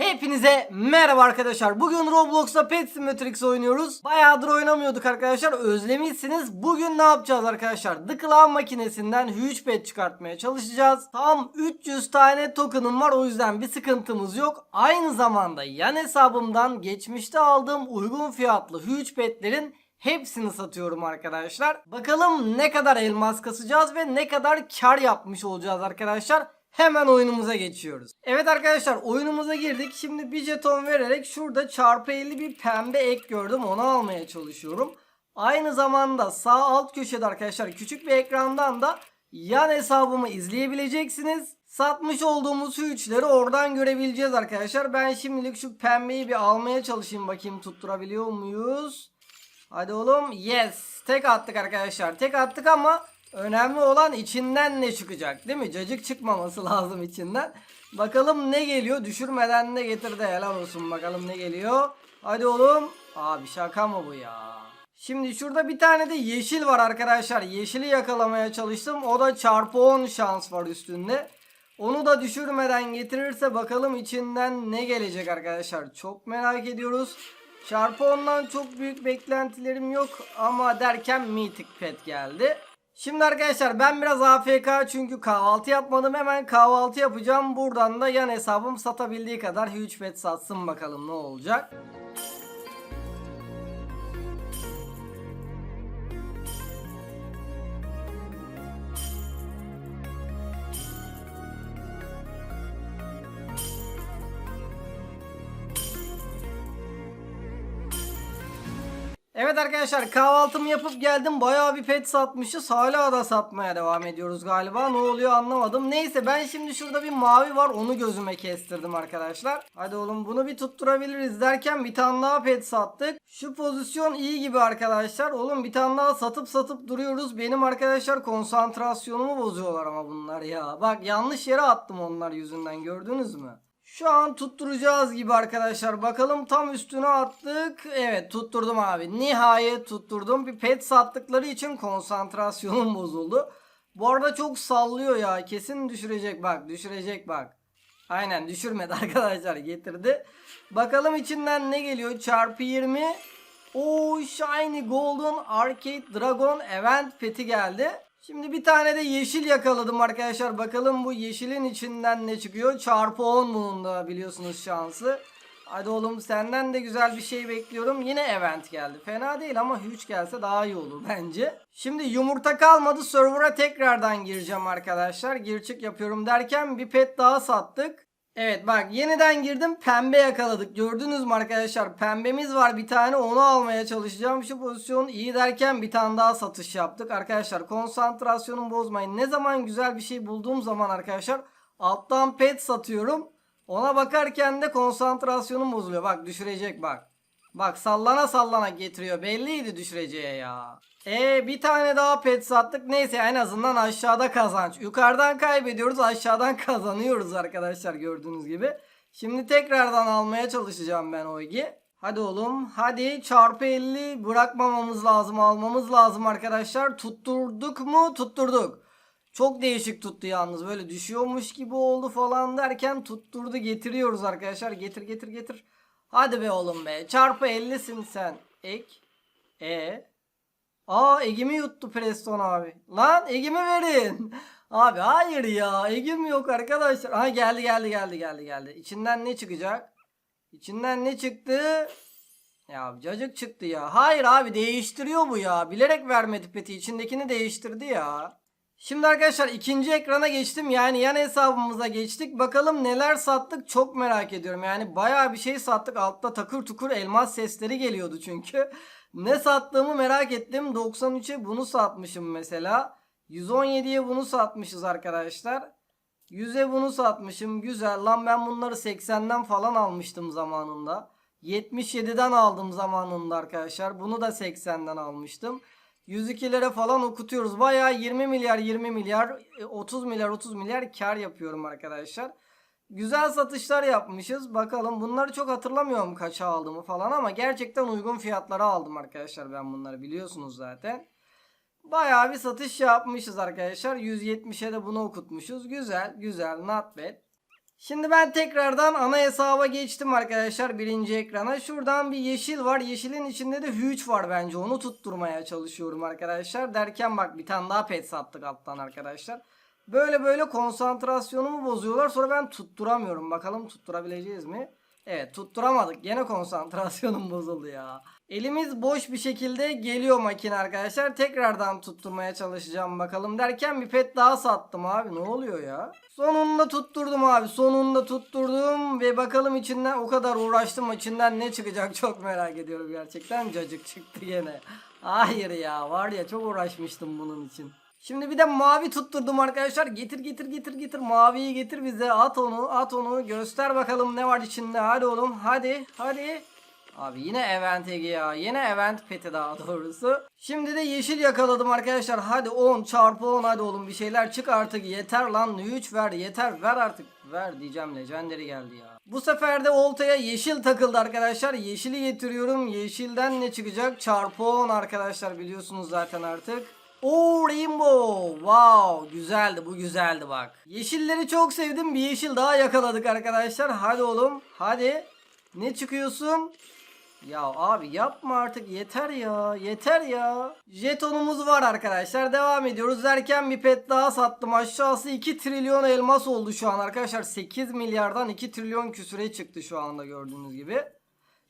Hepinize merhaba arkadaşlar. Bugün Roblox'ta Pet Simulatrix oynuyoruz. Bayağıdır oynamıyorduk arkadaşlar. Özlemişsiniz. Bugün ne yapacağız arkadaşlar? The Clown makinesinden Huge Pet çıkartmaya çalışacağız. Tam 300 tane token'ım var. O yüzden bir sıkıntımız yok. Aynı zamanda yan hesabımdan geçmişte aldığım uygun fiyatlı Huge Pet'lerin Hepsini satıyorum arkadaşlar. Bakalım ne kadar elmas kasacağız ve ne kadar kar yapmış olacağız arkadaşlar. Hemen oyunumuza geçiyoruz. Evet arkadaşlar oyunumuza girdik. Şimdi bir jeton vererek şurada çarpı 50 bir pembe ek gördüm. Onu almaya çalışıyorum. Aynı zamanda sağ alt köşede arkadaşlar küçük bir ekrandan da yan hesabımı izleyebileceksiniz. Satmış olduğumuz üçleri oradan görebileceğiz arkadaşlar. Ben şimdilik şu pembeyi bir almaya çalışayım bakayım tutturabiliyor muyuz? Hadi oğlum yes. Tek attık arkadaşlar. Tek attık ama önemli olan içinden ne çıkacak değil mi? Cacık çıkmaması lazım içinden. Bakalım ne geliyor? Düşürmeden ne getirdi helal olsun. Bakalım ne geliyor? Hadi oğlum. Abi şaka mı bu ya? Şimdi şurada bir tane de yeşil var arkadaşlar. Yeşili yakalamaya çalıştım. O da çarpı 10 şans var üstünde. Onu da düşürmeden getirirse bakalım içinden ne gelecek arkadaşlar. Çok merak ediyoruz. Çarpı ondan çok büyük beklentilerim yok ama derken Mythic Pet geldi. Şimdi arkadaşlar ben biraz AFK çünkü kahvaltı yapmadım. Hemen kahvaltı yapacağım. Buradan da yan hesabım satabildiği kadar Huge Pet satsın bakalım ne olacak. Evet arkadaşlar kahvaltımı yapıp geldim. Bayağı bir pet satmışız. Hala da satmaya devam ediyoruz galiba. Ne oluyor anlamadım. Neyse ben şimdi şurada bir mavi var. Onu gözüme kestirdim arkadaşlar. Hadi oğlum bunu bir tutturabiliriz derken bir tane daha pet sattık. Şu pozisyon iyi gibi arkadaşlar. Oğlum bir tane daha satıp satıp duruyoruz. Benim arkadaşlar konsantrasyonumu bozuyorlar ama bunlar ya. Bak yanlış yere attım onlar yüzünden gördünüz mü? Şu an tutturacağız gibi arkadaşlar. Bakalım tam üstüne attık. Evet tutturdum abi. Nihayet tutturdum. Bir pet sattıkları için konsantrasyonum bozuldu. Bu arada çok sallıyor ya. Kesin düşürecek bak. Düşürecek bak. Aynen düşürmedi arkadaşlar. Getirdi. Bakalım içinden ne geliyor. Çarpı 20. O Shiny Golden Arcade Dragon Event Pet'i geldi. Şimdi bir tane de yeşil yakaladım arkadaşlar. Bakalım bu yeşilin içinden ne çıkıyor. Çarpı 10 bunun da biliyorsunuz şansı. Hadi oğlum senden de güzel bir şey bekliyorum. Yine event geldi. Fena değil ama huge gelse daha iyi olur bence. Şimdi yumurta kalmadı. Server'a tekrardan gireceğim arkadaşlar. Gir çık yapıyorum derken bir pet daha sattık. Evet bak yeniden girdim pembe yakaladık. Gördünüz mü arkadaşlar? Pembemiz var bir tane onu almaya çalışacağım. Şu pozisyon iyi derken bir tane daha satış yaptık. Arkadaşlar konsantrasyonumu bozmayın. Ne zaman güzel bir şey bulduğum zaman arkadaşlar alttan pet satıyorum. Ona bakarken de konsantrasyonum bozuluyor. Bak düşürecek bak. Bak sallana sallana getiriyor. Belliydi düşüreceği ya. E bir tane daha pet sattık. Neyse en azından aşağıda kazanç. Yukarıdan kaybediyoruz aşağıdan kazanıyoruz arkadaşlar gördüğünüz gibi. Şimdi tekrardan almaya çalışacağım ben Oygi. Hadi oğlum hadi çarpı 50 bırakmamamız lazım almamız lazım arkadaşlar. Tutturduk mu? Tutturduk. Çok değişik tuttu yalnız böyle düşüyormuş gibi oldu falan derken tutturdu getiriyoruz arkadaşlar. Getir getir getir. Hadi be oğlum be çarpı 50'sin sen. Ek. E. Aa Egim'i yuttu Preston abi. Lan Egim'i verin. Abi hayır ya Egim yok arkadaşlar. Ha geldi geldi geldi geldi geldi. İçinden ne çıkacak? İçinden ne çıktı? Ya cacık çıktı ya. Hayır abi değiştiriyor bu ya. Bilerek vermedi peti. İçindekini değiştirdi ya. Şimdi arkadaşlar ikinci ekrana geçtim. Yani yan hesabımıza geçtik. Bakalım neler sattık çok merak ediyorum. Yani bayağı bir şey sattık. Altta takır tukur elmas sesleri geliyordu çünkü. Ne sattığımı merak ettim. 93'e bunu satmışım mesela. 117'ye bunu satmışız arkadaşlar. 100'e bunu satmışım. Güzel. Lan ben bunları 80'den falan almıştım zamanında. 77'den aldım zamanında arkadaşlar. Bunu da 80'den almıştım. 102'lere falan okutuyoruz. Bayağı 20 milyar 20 milyar 30 milyar 30 milyar kar yapıyorum arkadaşlar. Güzel satışlar yapmışız. Bakalım bunları çok hatırlamıyorum kaça aldığımı falan ama gerçekten uygun fiyatlara aldım arkadaşlar ben bunları biliyorsunuz zaten. Bayağı bir satış yapmışız arkadaşlar. 170'e de bunu okutmuşuz. Güzel güzel not bad. Şimdi ben tekrardan ana hesaba geçtim arkadaşlar birinci ekrana. Şuradan bir yeşil var. Yeşilin içinde de huge var bence. Onu tutturmaya çalışıyorum arkadaşlar. Derken bak bir tane daha pet sattık alttan arkadaşlar. Böyle böyle konsantrasyonumu bozuyorlar. Sonra ben tutturamıyorum. Bakalım tutturabileceğiz mi? Evet tutturamadık. Gene konsantrasyonum bozuldu ya. Elimiz boş bir şekilde geliyor makine arkadaşlar. Tekrardan tutturmaya çalışacağım bakalım derken bir pet daha sattım abi. Ne oluyor ya? Sonunda tutturdum abi. Sonunda tutturdum ve bakalım içinden o kadar uğraştım içinden ne çıkacak çok merak ediyorum gerçekten. Cacık çıktı gene. Hayır ya var ya çok uğraşmıştım bunun için. Şimdi bir de mavi tutturdum arkadaşlar. Getir getir getir getir. Maviyi getir bize. At onu at onu. Göster bakalım ne var içinde. Hadi oğlum hadi hadi. Abi yine event Ege ya. Yine event peti daha doğrusu. Şimdi de yeşil yakaladım arkadaşlar. Hadi 10 çarpı 10 hadi oğlum bir şeyler çık artık. Yeter lan 3 ver yeter ver artık. Ver diyeceğim legendary geldi ya. Bu sefer de oltaya yeşil takıldı arkadaşlar. Yeşili getiriyorum. Yeşilden ne çıkacak? Çarpı 10 arkadaşlar biliyorsunuz zaten artık. Oo Rainbow. Wow güzeldi bu güzeldi bak. Yeşilleri çok sevdim. Bir yeşil daha yakaladık arkadaşlar. Hadi oğlum hadi. Ne çıkıyorsun? Ya abi yapma artık yeter ya yeter ya. Jetonumuz var arkadaşlar devam ediyoruz derken bir pet daha sattım aşağısı 2 trilyon elmas oldu şu an arkadaşlar 8 milyardan 2 trilyon küsüre çıktı şu anda gördüğünüz gibi.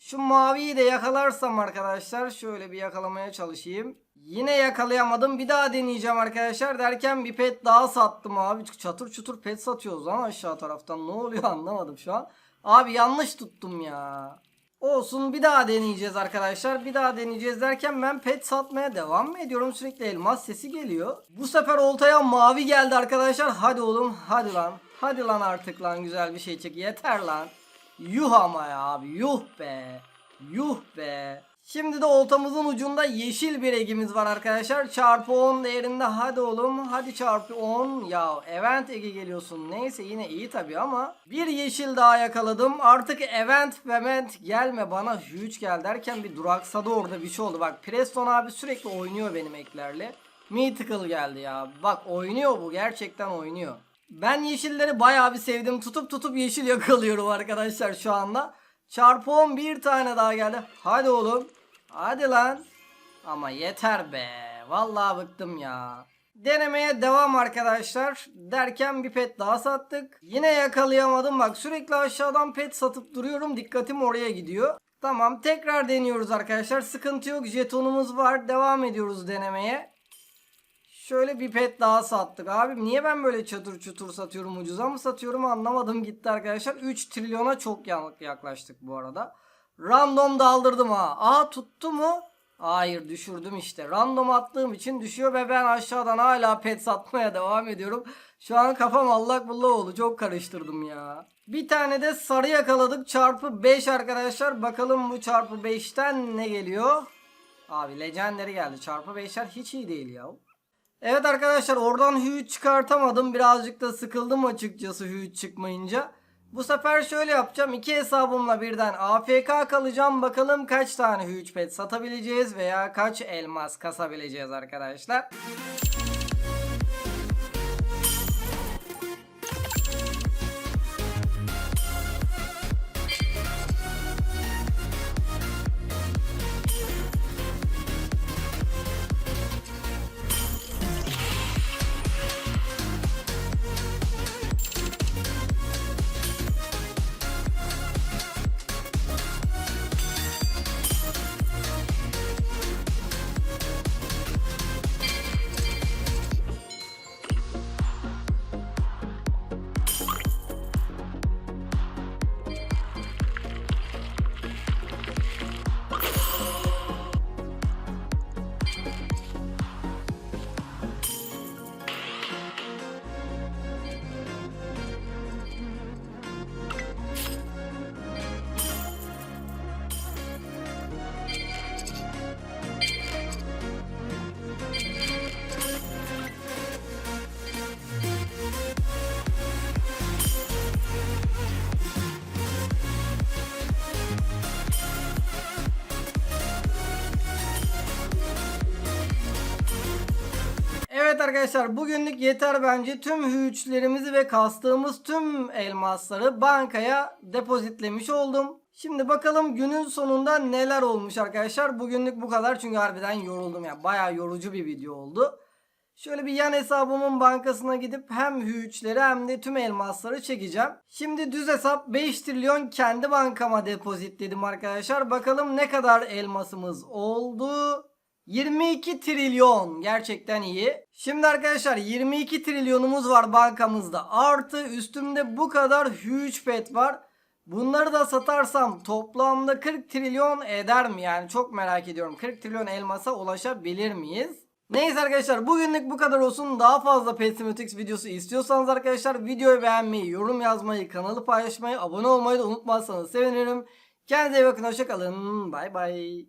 Şu maviyi de yakalarsam arkadaşlar şöyle bir yakalamaya çalışayım. Yine yakalayamadım bir daha deneyeceğim arkadaşlar derken bir pet daha sattım abi. Çatır çutur pet satıyoruz lan aşağı taraftan ne oluyor anlamadım şu an. Abi yanlış tuttum ya. Olsun bir daha deneyeceğiz arkadaşlar. Bir daha deneyeceğiz derken ben pet satmaya devam mı ediyorum? Sürekli elmas sesi geliyor. Bu sefer oltaya mavi geldi arkadaşlar. Hadi oğlum hadi lan. Hadi lan artık lan güzel bir şey çık. Yeter lan. Yuh ama ya abi yuh be. Yuh be. Şimdi de oltamızın ucunda yeşil bir egimiz var arkadaşlar. Çarpı 10 değerinde hadi oğlum. Hadi çarpı 10. Ya event egi geliyorsun. Neyse yine iyi tabi ama. Bir yeşil daha yakaladım. Artık event event gelme bana huge gel derken bir duraksadı orada bir şey oldu. Bak Preston abi sürekli oynuyor benim eklerle. Mythical geldi ya. Bak oynuyor bu gerçekten oynuyor. Ben yeşilleri bayağı bir sevdim. Tutup tutup yeşil yakalıyorum arkadaşlar şu anda. Çarpı 10 bir tane daha geldi. Hadi oğlum. Hadi lan. Ama yeter be. Vallahi bıktım ya. Denemeye devam arkadaşlar. Derken bir pet daha sattık. Yine yakalayamadım. Bak sürekli aşağıdan pet satıp duruyorum. Dikkatim oraya gidiyor. Tamam tekrar deniyoruz arkadaşlar. Sıkıntı yok. Jetonumuz var. Devam ediyoruz denemeye. Şöyle bir pet daha sattık. Abi niye ben böyle çatır çutur satıyorum ucuza mı satıyorum anlamadım gitti arkadaşlar. 3 trilyona çok yaklaştık bu arada. Random daldırdım ha. Aa tuttu mu? Hayır düşürdüm işte. Random attığım için düşüyor ve ben aşağıdan hala pet satmaya devam ediyorum. Şu an kafam allak bullak oldu. Çok karıştırdım ya. Bir tane de sarı yakaladık. Çarpı 5 arkadaşlar. Bakalım bu çarpı 5'ten ne geliyor? Abi legendary geldi. Çarpı 5'ler hiç iyi değil ya. Evet arkadaşlar oradan huge çıkartamadım. Birazcık da sıkıldım açıkçası huge çıkmayınca. Bu sefer şöyle yapacağım. iki hesabımla birden AFK kalacağım. Bakalım kaç tane huge pet satabileceğiz veya kaç elmas kasabileceğiz arkadaşlar. Arkadaşlar bugünlük yeter bence. Tüm hüçlerimizi ve kastığımız tüm elmasları bankaya depozitlemiş oldum. Şimdi bakalım günün sonunda neler olmuş arkadaşlar. Bugünlük bu kadar çünkü harbiden yoruldum ya. Bayağı yorucu bir video oldu. Şöyle bir yan hesabımın bankasına gidip hem hüçleri hem de tüm elmasları çekeceğim. Şimdi düz hesap 5 trilyon kendi bankama depozitledim arkadaşlar. Bakalım ne kadar elmasımız oldu. 22 trilyon gerçekten iyi. Şimdi arkadaşlar 22 trilyonumuz var bankamızda. Artı üstümde bu kadar huge pet var. Bunları da satarsam toplamda 40 trilyon eder mi? Yani çok merak ediyorum. 40 trilyon elmasa ulaşabilir miyiz? Neyse arkadaşlar bugünlük bu kadar olsun. Daha fazla Petsimotics videosu istiyorsanız arkadaşlar videoyu beğenmeyi, yorum yazmayı, kanalı paylaşmayı, abone olmayı da unutmazsanız sevinirim. Kendinize iyi bakın. Hoşçakalın. Bay bay.